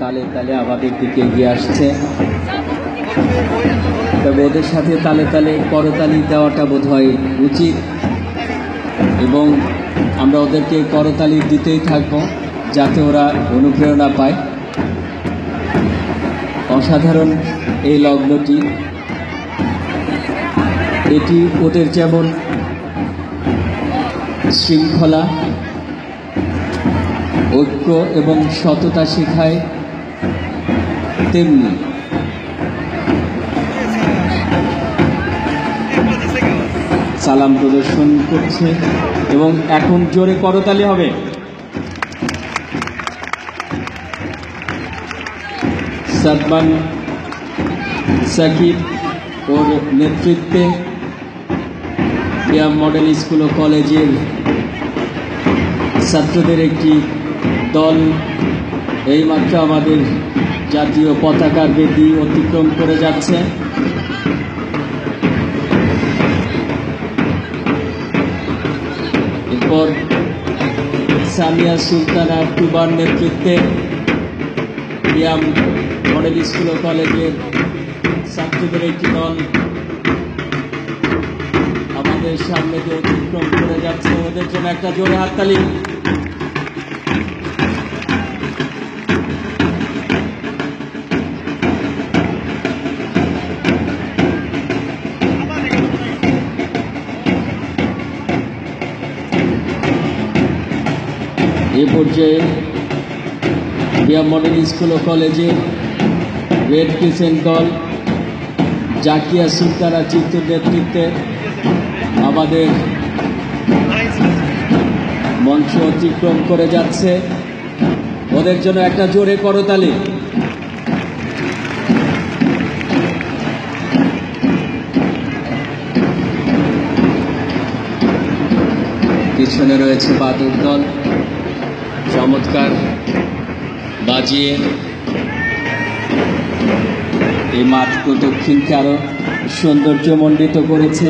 তালে তালে আমাদের দিকে এগিয়ে আসছে। তবে ওদের সাথে তালে তালে করতালি দেওয়াটা বোধ হয় উচিত এবং আমরা ওদেরকে করতালি দিতেই থাকব যাতে ওরা অনুপ্রেরণা পায়। অসাধারণ এই লগ্নটি। এটি ওদের যেমন শৃঙ্খলা ঐক্য এবং সততা শেখায় তেমনি। সালাম প্রদর্শন করছে এবং এখন জোরে করতালি হবে। সাদমান সাকিব ওর নেতৃত্বে ইয়াম মডেল স্কুল ও কলেজের ছাত্রদের একটি দল এইমাত্র আমাদের জাতীয় পতাকার বেদি অতিক্রম করে যাচ্ছে। এরপর সামিয়া সুলতানা টুবার নেতৃত্বে ইয়াম মডেল স্কুল ও কলেজের ছাত্রদের একটি দল আমাদের সামনে দিয়ে অতিক্রম করে যাচ্ছে। ওদের জন্য একটা জোরে হাততালি। এ পর্যায়ে বিয়া মডেল স্কুল ও কলেজে রেড ক্রিসেন্ট দল, জাকিয়া সুলতানা চিত্তুর নেতৃত্বে আমাদের মঞ্চ অতিক্রম করে যাচ্ছে। ওদের জন্য একটা জোরে করতালি। পিছনে রয়েছে বাদুর দল। চমৎকার বাজিয়ে এই মাঠ দক্ষিণকে আরও সৌন্দর্যমণ্ডিত করেছে।